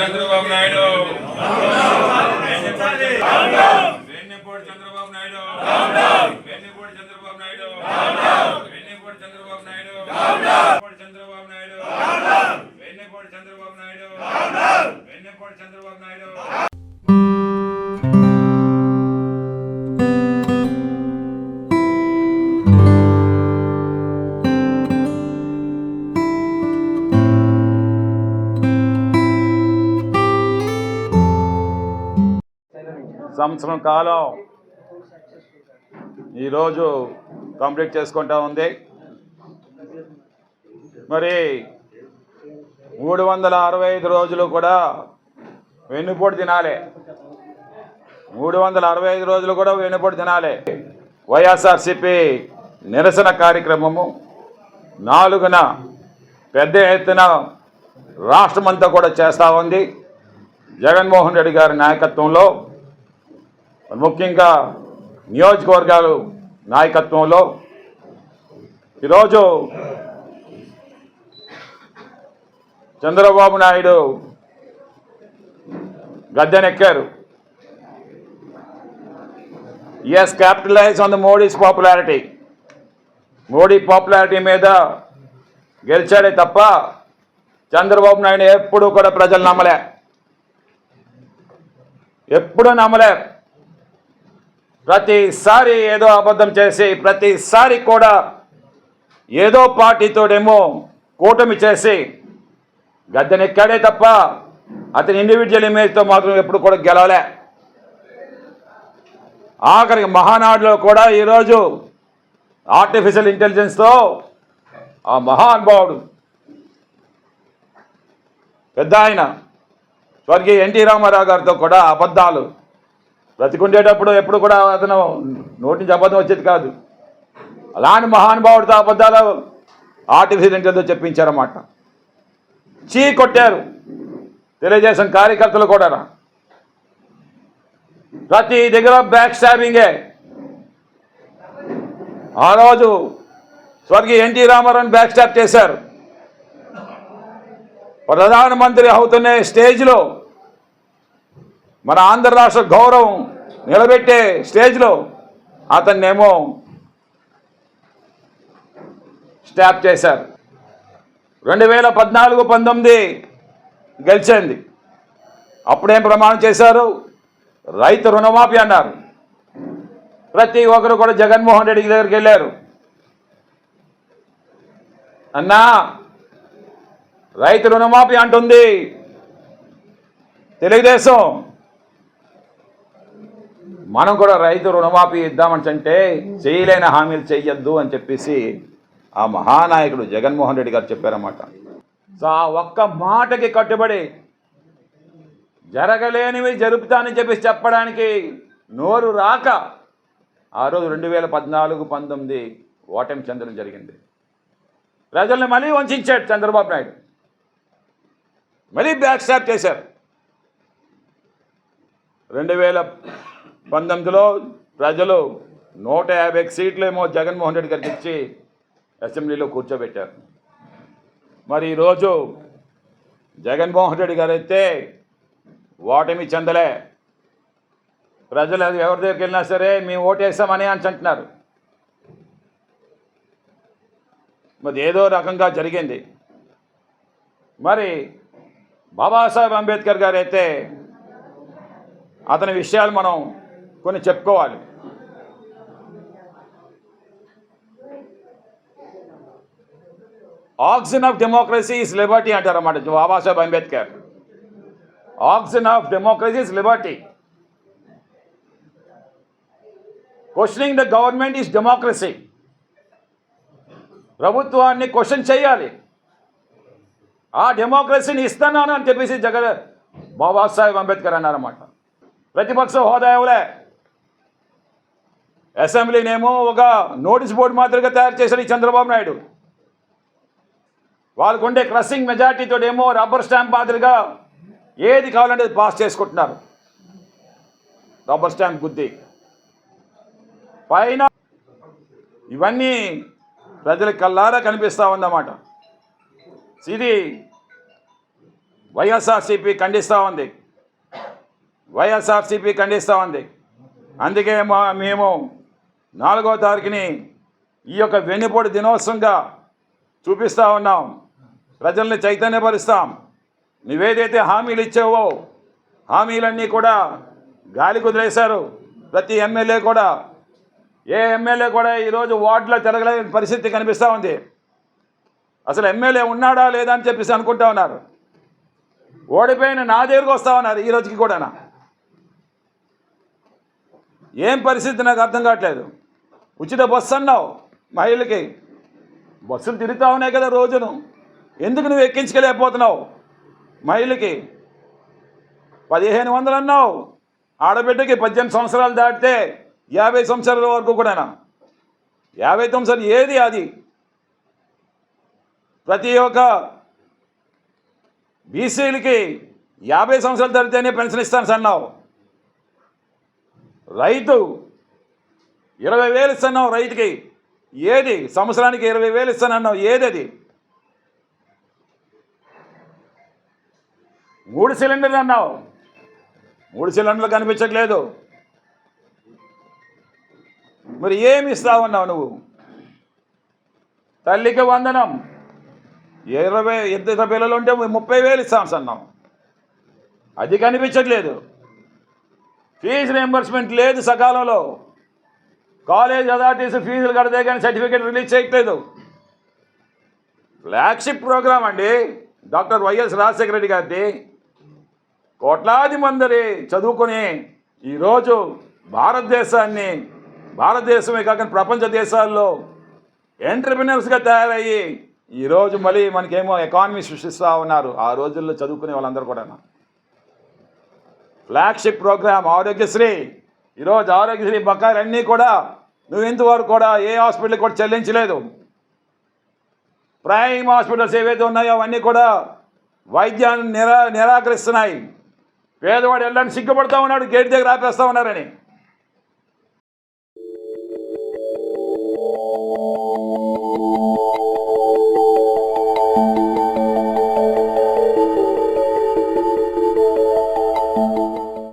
చంద్రబాబు నాయుడు. వెన్నెపోటు చంద్రబాబు నాయుడు. సంవత్సరం కాలం ఈరోజు కంప్లీట్ చేసుకుంటా ఉంది. మరి మూడు వందల అరవై ఐదు రోజులు కూడా వెన్నుపోటు తినాలి. మూడు వందల అరవై ఐదు రోజులు కూడా వెన్నుపోటు తినాలి. వైఎస్ఆర్సిపి నిరసన కార్యక్రమము. నాలుగున పెద్ద ఎత్తున రాష్ట్రమంతా కూడా చేస్తూ ఉంది. జగన్మోహన్ రెడ్డి గారి నాయకత్వంలో ముఖ్యంగా నియోజకవర్గాలు నాయకత్వంలో ఈరోజు Chandrababu Naidu గద్దెనెక్కారు. As capitalize on the Modi's popularity Modi popularity మీద గెలిచాడే తప్ప చంద్రబాబు నాయుడు ఎప్పుడు కూడా ప్రజలు నమ్మలే. ఎప్పుడూ నమ్మలే. ప్రతిసారి ఏదో అబద్ధం చేసి ప్రతిసారి కూడా ఏదో పార్టీతోడేమో కూటమి చేసి గద్దెనెక్కాడే తప్ప అతని ఇండివిజువల్ ఇమేజ్తో మాత్రం ఎప్పుడు కూడా గెలవలే. ఆఖరికి మహానాడులో కూడా ఈరోజు ఆర్టిఫిషియల్ ఇంటెలిజెన్స్తో ఆ మహానుభావుడు పెద్ద ఆయన స్వర్గీయ ఎన్టీ రామారావు గారితో కూడా అబద్ధాలు బ్రతికుండేటప్పుడు ఎప్పుడు కూడా అతను నోటి నుంచి అబద్ధం వచ్చేది కాదు. అలాంటి మహానుభావుడితో అబద్ధాలు ఆర్టిఫిషియల్ ఇంటెలిజెన్స్ చెప్పించారన్నమాట. చీ కొట్టారు. తెలియజేసిన కార్యకర్తలు కూడా. ప్రతి దగ్గర బ్యాక్ స్టాబింగే. ఆ రోజు స్వర్గీయ ఎన్టీ రామారావుని బ్యాక్ స్టాప్ చేశారు. ప్రధానమంత్రి అవుతున్న స్టేజ్లో మన ఆంధ్ర రాష్ట్ర గౌరవం నిలబెట్టే స్టేజ్లో అతన్నేమో స్టాప్ చేశారు. రెండు వేల పద్నాలుగు పంతొమ్మిది గెలిచింది. అప్పుడేం ప్రమాణం చేశారు? రైతు రుణమాఫీ అన్నారు. ప్రతి ఒక్కరు కూడా జగన్మోహన్ రెడ్డి దగ్గరికి వెళ్ళారు. అన్నా రైతు రుణమాఫీ అంటుంది. తెలుగుదేశం మనం కూడా రైతు రుణమాఫీ ఇద్దామని అంటే చేయలేని హామీలు చేయొద్దు అని చెప్పేసి ఆ మహానాయకుడు జగన్మోహన్ రెడ్డి గారు చెప్పారన్నమాట. సో ఆ ఒక్క మాటకి కట్టుబడి జరగలేనివి జరుపుతానని చెప్పి చెప్పడానికి నోరు రాక ఆ రోజు రెండు వేల పద్నాలుగు పంతొమ్మిది ఓటమి చెందడం జరిగింది. ప్రజల్ని మళ్ళీ వంచాడు చంద్రబాబు నాయుడు. మళ్ళీ బ్యాక్ స్టాప్ చేశారు. రెండు వేల పంతొమ్మిదిలో ప్రజలు నూట యాభై సీట్లు ఏమో జగన్మోహన్ రెడ్డి గారికి ఇచ్చి అసెంబ్లీలో కూర్చోబెట్టారు. మరి ఈరోజు జగన్మోహన్ రెడ్డి గారు అయితే ఓటమి చెందలే. ప్రజలు అది ఎవరి దగ్గరికి వెళ్ళినా సరే మేము ఓటేసామని అని అంటున్నారు. మరి ఏదో రకంగా జరిగింది. మరి బాబాసాహెబ్ అంబేద్కర్ గారు అయితే అతని విషయాలు మనం కొన్ని చెప్పుకోవాలి oxygen of democracy is liberty అంటారన్నమాట Babasaheb Ambedkar oxygen of democracy is liberty questioning the government is democracy ప్రభుత్వాన్ని క్వశ్చన్ చేయాలి ఆ డెమోక్రసీని ఇస్తున్నాను అని చెప్పేసి జగ బాబాసాహెబ్ అంబేద్కర్ అన్నారన్నమాట ప్రతిపక్ష హోదా ఇవ్వలే అసెంబ్లీనేమో ఒక నోటీస్ బోర్డు మాదిరిగా తయారు చేశాడు ఈ చంద్రబాబు నాయుడు. వాళ్ళకు ఉండే క్రషింగ్ మెజార్టీతో ఏమో రబ్బర్ స్టాంప్ మాదిరిగా ఏది కావాలంటే పాస్ చేసుకుంటున్నారు. రబ్బర్ స్టాంప్ గుద్ది. పైన ఇవన్నీ ప్రజల కల్లారా కనిపిస్తూ ఉందన్నమాట. ఇది వైఎస్ఆర్సీపీ ఖండిస్తూ ఉంది. వైఎస్ఆర్సీపీ ఖండిస్తూ ఉంది. అందుకే మా మేము నాలుగో తారీఖుని ఈ యొక్క వెన్నుపోటు దినోత్సవంగా చూపిస్తూ ఉన్నాం. ప్రజల్ని చైతన్యపరుస్తాం. నువ్వేదైతే హామీలు ఇచ్చావో హామీలన్నీ కూడా గాలి కుదిలేశారు ప్రతి ఎమ్మెల్యే కూడా ఏ ఎమ్మెల్యే కూడా ఈరోజు వార్డులో తిరగలేని పరిస్థితి కనిపిస్తూ ఉంది. అసలు ఎమ్మెల్యే ఉన్నాడా లేదా అని చెప్పేసి అనుకుంటా ఉన్నారు. ఓడిపోయిన నా దగ్గరకు వస్తా ఉన్నారు ఈ రోజుకి కూడా ఏం పరిస్థితి నాకు అర్థం కావట్లేదు. ఉచిత బస్సు అన్నావు మహిళలకి. బస్సులు తిరుగుతూ ఉన్నాయి కదా రోజును. ఎందుకు నువ్వు ఎక్కించుకోలేకపోతున్నావు మహిళకి పదిహేను వందలు అన్నావు. ఆడబిడ్డకి పద్దెనిమిది సంవత్సరాలు దాటితే యాభై సంవత్సరాల వరకు కూడా యాభై సంవత్సరాలు ఏది అది? ప్రతి ఒక్క బీసీలకి యాభై సంవత్సరాలు దాటితేనే పెన్షన్ ఇస్తాను అన్నావు. రైతు ఇరవై వేలు ఇస్తున్నావు రైతుకి. ఏది? సంవత్సరానికి ఇరవై వేలు ఇస్తానన్నావు ఏది అది మూడు సిలిండర్లు అన్నావు. మూడు సిలిండర్లు కనిపించట్లేదు. మరి ఏమి ఇస్తావన్నావు నువ్వు? తల్లికి వందనం. ఇరవై ఇద్దరు పిల్లలు ఉంటే ముప్పై వేలు ఇస్తాం సన్నాం. అది కనిపించట్లేదు. ఫీజు రియంబర్స్మెంట్ లేదు సకాలంలో. కాలేజ్ అథారిటీస్ ఫీజులు కడితే కానీ సర్టిఫికేట్ రిలీజ్ చేయట్లేదు. ఫ్లాగ్షిప్ ప్రోగ్రామ్ అండి. డాక్టర్ వైఎస్ రాజశేఖర రెడ్డి గారిది. కోట్లాది మంది చదువుకొని ఈరోజు భారతదేశాన్ని భారతదేశమే కాక ప్రపంచ దేశాల్లో ఎంటర్ప్రినర్స్గా తయారయ్యి ఈరోజు మళ్ళీ మనకేమో ఎకానమీ సృష్టిస్తూ ఉన్నారు. ఆ రోజుల్లో చదువుకునే వాళ్ళందరూ కూడా ఫ్లాగ్షిప్ ప్రోగ్రామ్ ఆరోగ్యశ్రీ ఈరోజు ఆరోగ్యశ్రీ బకాయిలన్నీ కూడా నువ్వు ఇంతవరకు కూడా ఏ హాస్పిటల్కి కూడా చెల్లించలేదు. ప్రైమ్ హాస్పిటల్స్ ఏవైతే ఉన్నాయో అవన్నీ కూడా వైద్యాన్ని నిరా నిరాకరిస్తున్నాయి. పేదవాడు వెళ్ళని సిగ్గుపడతా ఉన్నాడు గేట్ దగ్గర ఆపేస్తా ఉన్నారని. Thank you.